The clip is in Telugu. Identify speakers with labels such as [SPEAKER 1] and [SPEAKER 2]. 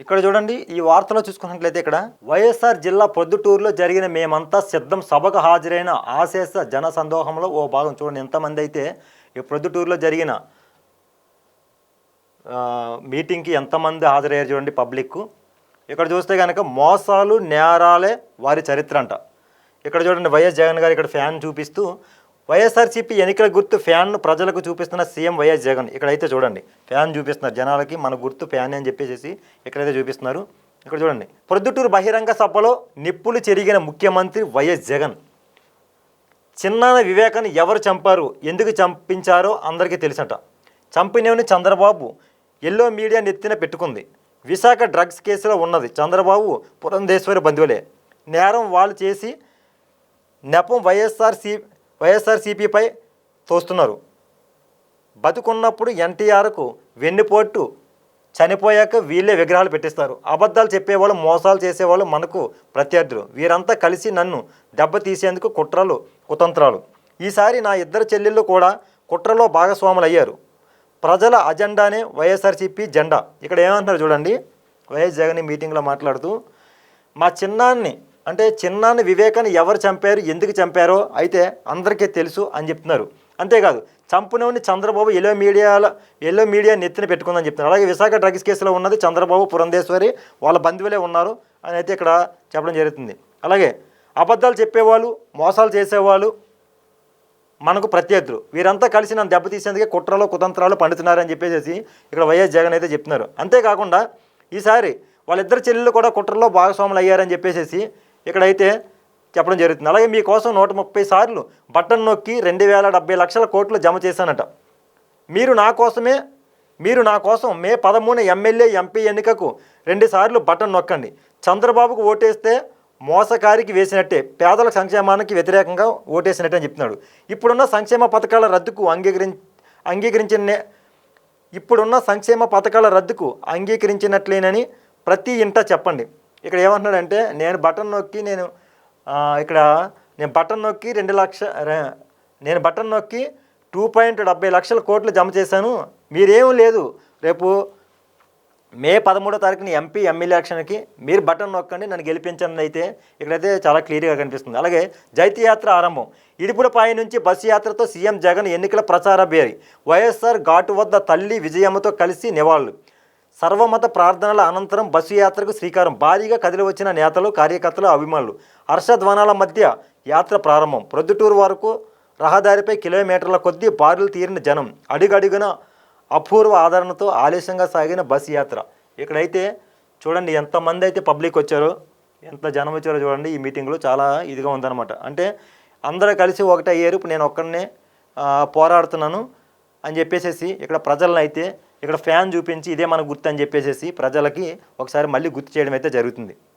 [SPEAKER 1] ఇక్కడ చూడండి ఈ వార్తలో చూసుకున్నట్లయితే ఇక్కడ వైఎస్ఆర్ జిల్లా పొద్దుటూరులో జరిగిన మేమంతా సిద్ధం సభకు హాజరైన ఆశేష జన సందోహంలో ఓ భాగం చూడండి ఎంతమంది అయితే ఈ పొద్దుటూరులో జరిగిన మీటింగ్కి ఎంతమంది హాజరయ్యారు చూడండి పబ్లిక్ ఇక్కడ చూస్తే కనుక మోసాలు నేరాలే వారి చరిత్ర అంట. ఇక్కడ చూడండి వైఎస్ జగన్ గారు ఇక్కడ ఫ్యాన్ చూపిస్తూ వైఎస్ఆర్సీపీ ఎన్నికల గుర్తు ఫ్యాన్ను ప్రజలకు చూపిస్తున్న సీఎం వైఎస్ జగన్. ఇక్కడైతే చూడండి ఫ్యాన్ చూపిస్తున్నారు. జనాలకి మన గుర్తు ఫ్యాన్ అని చెప్పేసి ఇక్కడైతే చూపిస్తున్నారు. ఇక్కడ చూడండి ప్రొద్దుటూరు బహిరంగ సభలో నిప్పులు చెరిగిన ముఖ్యమంత్రి వైఎస్ జగన్. చిన్నాన వివేకాన్ని ఎవరు చంపారు? ఎందుకు చంపించారో అందరికీ తెలుసట. చంపినవని చంద్రబాబు. ఎల్లో మీడియా నెత్తిన పెట్టుకుంది. విశాఖ డ్రగ్స్ కేసులో ఉన్నది. చంద్రబాబు పురంధేశ్వరి బంధువులే. నేరం వాళ్ళు చేసి నెపం వైఎస్ఆర్సీ వైఎస్ఆర్సీపీపై తోస్తున్నారు. బతుకున్నప్పుడు ఎన్టీఆర్కు వెన్నుపోటు చనిపోయాక వీళ్ళే విగ్రహాలు పెట్టిస్తారు. అబద్ధాలు చెప్పేవాళ్ళు మోసాలు చేసేవాళ్ళు మనకు ప్రత్యర్థులు. వీరంతా కలిసి నన్ను దెబ్బ తీసేందుకు కుట్రలు కుతంత్రాలు. ఈసారి నా ఇద్దరు చెల్లెళ్ళు కూడా కుట్రలో భాగస్వాములు అయ్యారు ప్రజల అజెండానే వైఎస్ఆర్సీపీ జెండా. ఇక్కడ ఏమంటున్నారు చూడండి. వైఎస్ జగన్ మీటింగ్లో మాట్లాడుతూ మా చిన్నాన్ని అంటే చిన్నాన్ని వివేకాన్ని ఎవరు చంపారు ఎందుకు చంపారో అయితే అందరికీ తెలుసు అని చెప్తున్నారు. అంతేకాదు చంపునవని చంద్రబాబు ఎల్లో మీడియాల ఎల్లో మీడియా నెత్తిన పెట్టుకుందని చెప్తున్నారు. అలాగే విశాఖ డ్రగ్స్ కేసులో ఉన్నది చంద్రబాబు పురంధేశ్వరి వాళ్ళ బంధువులే ఉన్నారు అని అయితే ఇక్కడ చెప్పడం జరుగుతుంది. అలాగే అబద్ధాలు చెప్పేవాళ్ళు మోసాలు చేసేవాళ్ళు మనకు ప్రత్యర్థులు. వీరంతా కలిసి నన్ను దెబ్బతీసేందుకే కుట్రలు కుతంత్రాలు పండుతున్నారని చెప్పేసి ఇక్కడ వైఎస్ జగన్ అయితే చెప్తున్నారు. అంతేకాకుండా ఈసారి వాళ్ళిద్దరు చెల్లెళ్ళు కూడా కుట్రలో భాగస్వాములు అయ్యారని చెప్పేసి ఇక్కడైతే చెప్పడం జరుగుతుంది. అలాగే మీకోసం నూట ముప్పై సార్లు బటన్ నొక్కి రెండు వేల డెబ్బై లక్షల కోట్లు జమ చేశానట. మీరు నా కోసమే మీరు నా కోసం మే పదమూడు ఎమ్మెల్యే ఎంపీ ఎన్నికకు రెండుసార్లు బటన్ నొక్కండి. చంద్రబాబుకు ఓటేస్తే మోసకారికి వేసినట్టే పేదల సంక్షేమానికి వ్యతిరేకంగా ఓటేసినట్టే అని చెప్తున్నాడు. ఇప్పుడున్న సంక్షేమ పథకాల రద్దుకు అంగీకరి అంగీకరించిన ఇప్పుడున్న సంక్షేమ పథకాల రద్దుకు అంగీకరించినట్లేనని ప్రతి ఇంట చెప్పండి. ఇక్కడ ఏమంటున్నాడంటే నేను బటన్ నొక్కి నేను ఇక్కడ నేను బటన్ నొక్కి రెండు లక్ష నేను బటన్ నొక్కి టూ పాయింట్ డెబ్బై లక్షల కోట్లు జమ చేశాను. మీరేం లేదు. రేపు మే పదమూడో తారీఖున ఎంపీ ఎమ్మెల్యే ఎలక్షన్కి మీరు బటన్ నొక్కండి నన్ను గెలిపించండి అయితే ఇక్కడైతే చాలా క్లియర్గా కనిపిస్తుంది. అలాగే జైతి యాత్ర ఆరంభం. ఇడుపులపాయ నుంచి బస్సు యాత్రతో సీఎం జగన్ ఎన్నికల ప్రచార బేరి. వైఎస్ఆర్ ఘాటు వద్ద తల్లి విజయమ్మతో కలిసి నివాళులు. సర్వమత ప్రార్థనల అనంతరం బస్సు యాత్రకు శ్రీకారం. భారీగా కదిలి వచ్చిన నేతలు కార్యకర్తలు అభిమానులు. హర్షధ్వానాల మధ్య యాత్ర ప్రారంభం. ప్రొద్దుటూరు వరకు రహదారిపై కిలోమీటర్ల కొద్దీ బారులు తీరిన జనం. అడుగడుగున అపూర్వ ఆదరణతో ఆలస్యంగా సాగిన బస్సు యాత్ర. ఇక్కడైతే చూడండి ఎంతమంది అయితే పబ్లిక్ వచ్చారో ఎంత జనం వచ్చారో చూడండి ఈ మీటింగ్లో చాలా ఇదిగా ఉందన్నమాట. అంటే అందరూ కలిసి ఒకటే అయ్యారు ఇప్పుడు నేను ఒక్కడనే పోరాడుతున్నాను అని చెప్పేసేసి ఇక్కడ ప్రజలను అయితే ఇక్కడ ఫ్యాన్ చూపించి ఇదే మన గుర్తు అని చెప్పేసేసి ప్రజలకి ఒకసారి మళ్ళీ గుర్తు చేయడం అయితే జరుగుతుంది.